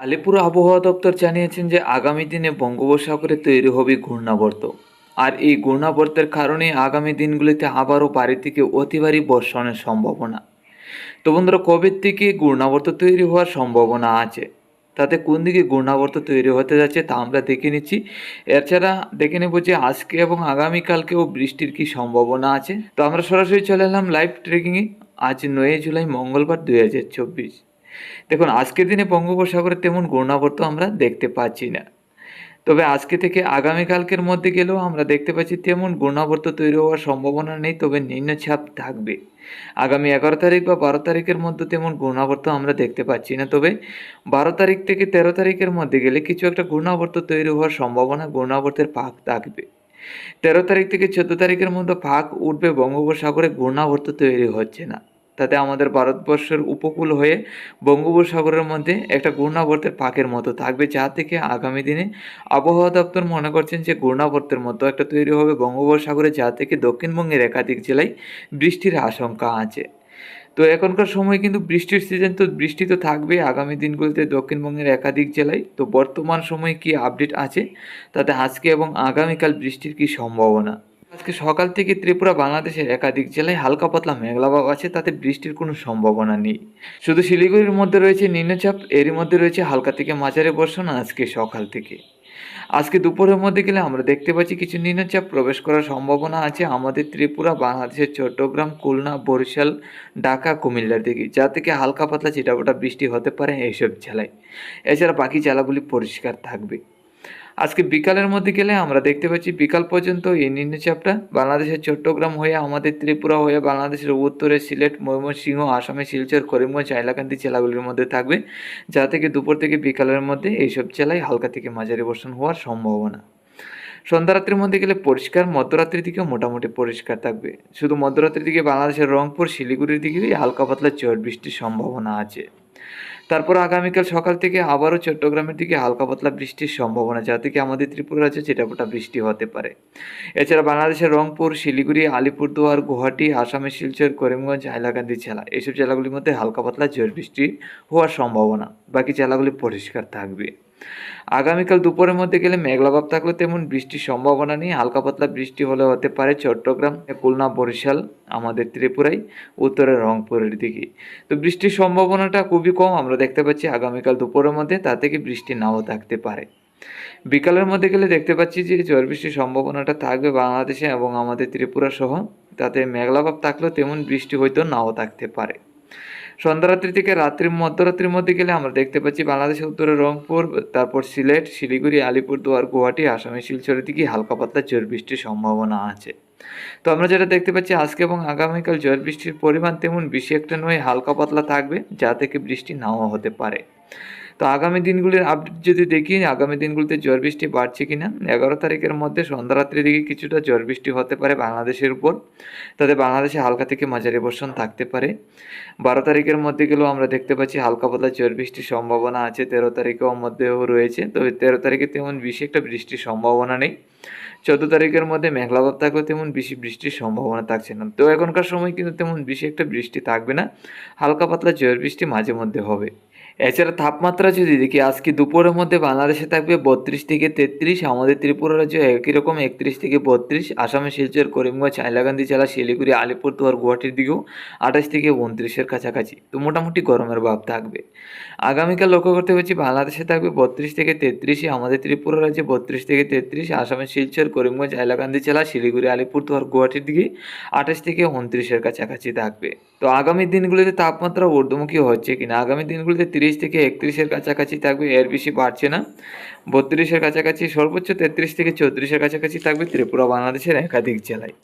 আলিপুর আবহাওয়া দপ্তর জানিয়েছেন যে আগামী দিনে বঙ্গোপসাগরে তৈরি হবে ঘূর্ণাবর্ত। আর এই ঘূর্ণাবর্তের কারণে আগামী দিনগুলিতে আবারও বাড়ি থেকে অতি ভারী বর্ষণের সম্ভাবনা। তো বন্ধুরা, কবে থেকে ঘূর্ণাবর্ত তৈরি হওয়ার সম্ভাবনা আছে? তাতে কোন দিকে ঘূর্ণাবর্ত তৈরি হতে যাচ্ছে তা আমরা দেখে নিচ্ছি। এছাড়া দেখে নেব যে আজকে এবং আগামীকালকেও বৃষ্টির কি সম্ভাবনা আছে। তো আমরা সরাসরি চলে এলাম লাইভ ট্রেকিংয়ে। আজ নয় জুলাই, মঙ্গলবার দুই হাজার চব্বিশ। দেখুন, আজকের দিনে বঙ্গোপসাগরে তেমন ঘূর্ণাবর্ত আমরা দেখতে পাচ্ছি না। তবে আজকে থেকে আগামীকালকের মধ্যে গেলেও আমরা দেখতে পাচ্ছি তেমন ঘূর্ণাবর্ত তৈরি হওয়ার সম্ভাবনা নেই, তবে নিম্নচাপ থাকবে। আগামী এগারো তারিখ বা বারো তারিখের মধ্যে তেমন ঘূর্ণাবর্ত আমরা দেখতে পাচ্ছি না, তবে বারো তারিখ থেকে তেরো তারিখের মধ্যে গেলে কিছু একটা ঘূর্ণাবর্ত তৈরি হওয়ার সম্ভাবনা, ঘূর্ণাবর্তের পাক থাকবে। তেরো তারিখ থেকে চোদ্দ তারিখের মধ্যে ফাঁক উঠবে, বঙ্গোপসাগরে ঘূর্ণাবর্ত তৈরি হচ্ছে না। তাতে আমাদের ভারতবর্ষের উপকূল হয়ে বঙ্গোপসাগরের মধ্যে একটা ঘূর্ণাবর্তের পাকের মতো থাকবে, যা থেকে আগামী দিনে আবহাওয়া দপ্তর মনে করছেন যে ঘূর্ণাবর্তের মতো একটা তৈরি হবে বঙ্গোপসাগরে, যা থেকে দক্ষিণবঙ্গের একাধিক জেলায় বৃষ্টির আশঙ্কা আছে। তো এখনকার সময় কিন্তু বৃষ্টির সিজন তো বৃষ্টি তো থাকবে আগামী দিনগুলোতে দক্ষিণবঙ্গের একাধিক জেলায়। তো বর্তমান সময়ে কি আপডেট আছে? তাতে আজকে এবং আগামীকাল বৃষ্টির কি সম্ভাবনা? আজকে সকাল থেকে ত্রিপুরা বাংলাদেশের একাধিক জেলায় হালকা পাতলা মেঘলাভাব আছে, তাতে বৃষ্টির কোনো সম্ভাবনা নেই। শুধু শিলিগুড়ির মধ্যে রয়েছে নিম্নচাপ, এরই মধ্যে রয়েছে হালকা থেকে মাঝারি বর্ষণ আজকে সকাল থেকে। আজকে দুপুরের মধ্যে গেলে আমরা দেখতে পাচ্ছি কিছু নিম্নচাপ, প্রবেশ করার সম্ভাবনা আছে আমাদের ত্রিপুরা, বাংলাদেশের চট্টগ্রাম, খুলনা, বরিশাল, ঢাকা, কুমিল্লার দিকে, যা থেকে হালকা পাতলা চিটাপটা বৃষ্টি হতে পারে এইসব জেলায়। এছাড়া বাকি জেলাগুলি পরিষ্কার থাকবে। আজকে বিকালের মধ্যে গেলে আমরা দেখতে পাচ্ছি বিকাল পর্যন্ত এই নিম্নচাপটা বাংলাদেশের চট্টগ্রাম হয়ে আমাদের ত্রিপুরা হয়ে বাংলাদেশের উত্তরে সিলেট, ময়মনসিংহ, আসামে শিলচর, করিমগঞ্জ, হাইলাকান্দি জেলাগুলির মধ্যে থাকবে। যা থেকে দুপুর থেকে বিকালের মধ্যে এইসব জেলায় হালকা থেকে মাঝারি বর্ষণ হওয়ার সম্ভাবনা। সন্ধ্যারাত্রির মধ্যে গেলে পরিষ্কার, মধ্যরাত্রির দিকে মোটামুটি পরিষ্কার থাকবে। শুধু মধ্যরাত্রির দিকে বাংলাদেশের রংপুর, শিলিগুড়ির দিকে হালকা পাতলা ঝড় বৃষ্টির সম্ভাবনা আছে। তারপর আগামীকাল সকাল থেকে আবারও চট্টগ্রামের দিকে হালকা পাতলা বৃষ্টির সম্ভাবনা যা থেকে আমাদের ত্রিপুরা রাজ্যে চিটাপটা বৃষ্টি হতে পারে। এছাড়া বাংলাদেশের রংপুর, শিলিগুড়ি, আলিপুরদুয়ার, গুয়াহাটি, আসামের শিলচর, করিমগঞ্জ, হাইলাকান্দি জেলা এইসব জেলাগুলির মধ্যে হালকা পাতলা ঝড় বৃষ্টি হওয়ার সম্ভাবনা। বাকি জেলাগুলি পরিষ্কার থাকবে। আগামীকাল দুপুরের মধ্যে গেলে মেঘলাভাব থাকলে তেমন বৃষ্টির সম্ভাবনা নেই। হালকা পাতলা বৃষ্টি হলে হতে পারে চট্টগ্রাম, খুলনা, বরিশাল, আমাদের ত্রিপুরায় উত্তরের রংপুরের দিকে। তো বৃষ্টির সম্ভাবনাটা খুবই কম, আমরা দেখতে পাচ্ছি আগামীকাল দুপুরের মধ্যে তা থেকে বৃষ্টি নাও থাকতে পারে। বিকালের মধ্যে গেলে দেখতে পাচ্ছি যে ঝড় বৃষ্টির সম্ভাবনাটা থাকবে বাংলাদেশে এবং আমাদের ত্রিপুরা সহ তাতে মেঘলাভাব থাকলেও তেমন বৃষ্টি হয়তো নাও থাকতে পারে। সন্ধ্যারাত্রি থেকে রাত্রি, মধ্যরাত্রির মধ্যে গেলে আমরা দেখতে পাচ্ছি বাংলাদেশের উত্তরে রংপুর, তারপর সিলেট, শিলিগুড়ি, আলিপুরদুয়ার, গুয়াহাটি আসামের শিলচরের দিকে হালকা পাতলা ঝড় বৃষ্টির সম্ভাবনা আছে। তো আমরা যেটা দেখতে পাচ্ছি, আজকে এবং আগামীকাল ঝড় বৃষ্টির পরিমাণ তেমন বেশি একটা নয়, হালকা পাতলা থাকবে, যা থেকে বৃষ্টি নাও হতে পারে। তো আগামী দিনগুলির আপডেট যদি দেখি, আগামী দিনগুলিতে ঝড় বৃষ্টি বাড়ছে কিনা? এগারো তারিখের মধ্যে সন্ধ্যারাত্রির দিকে কিছুটা ঝড় বৃষ্টি হতে পারে বাংলাদেশের উপর। তাতে বাংলাদেশে হালকা থেকে মাঝারি বর্ষণ থাকতে পারে। বারো তারিখের মধ্যে গেলেও আমরা দেখতে পাচ্ছি হালকা পাতলা ঝড় বৃষ্টির সম্ভাবনা আছে। তেরো তারিখেও মধ্যেও রয়েছে। তবে তেরো তারিখে তেমন বেশি একটা বৃষ্টির সম্ভাবনা নেই। চোদ্দ তারিখের মধ্যে মেঘলাভাব থাকলেও তেমন বেশি বৃষ্টির সম্ভাবনা থাকছে না। তো এখনকার সময় কিন্তু তেমন বেশি একটা বৃষ্টি থাকবে না। হালকা পাতলা ঝড় বৃষ্টি মাঝে মধ্যে হবে। এছাড়া তাপমাত্রা যদি দেখি, আজকে দুপুরের মধ্যে বাংলাদেশে থাকবে বত্রিশ থেকে তেত্রিশ, আমাদের ত্রিপুরা রাজ্য একই রকম একত্রিশ থেকে বত্রিশ, আসামে শিলচর, করিমগঞ্জ, হাইলাকান্দি জেলা, শিলিগুড়ি, আলিপুরদুয়ার, গুয়াহাটির দিকেও আঠাশ থেকে উনত্রিশের কাছাকাছি। তো মোটামুটি গরমের ভাব থাকবে। আগামীকাল লক্ষ্য করতে পারছি, বাংলাদেশে থাকবে বত্রিশ থেকে তেত্রিশে, আমাদের ত্রিপুরা রাজ্যে বত্রিশ থেকে তেত্রিশ আসামের শিলচর, করিমগঞ্জ, হাইলাকান্দি জেলা, শিলিগুড়ি, আলিপুরদুয়ার, গুয়াহাটির দিকে আঠাশ থেকে উনত্রিশের কাছাকাছি থাকবে। তো আগামী দিনগুলিতে তাপমাত্রা ঊর্ধ্বমুখী হচ্ছে কিনা? আগামী দিনগুলিতে তিরিশ থেকে একত্রিশের কাছাকাছি থাকবে, এর বেশি বাড়ছে না। বত্রিশের কাছাকাছি, সর্বোচ্চ তেত্রিশ থেকে চৌত্রিশের কাছাকাছি থাকবে ত্রিপুরা, বাংলাদেশের একাধিক জেলায়।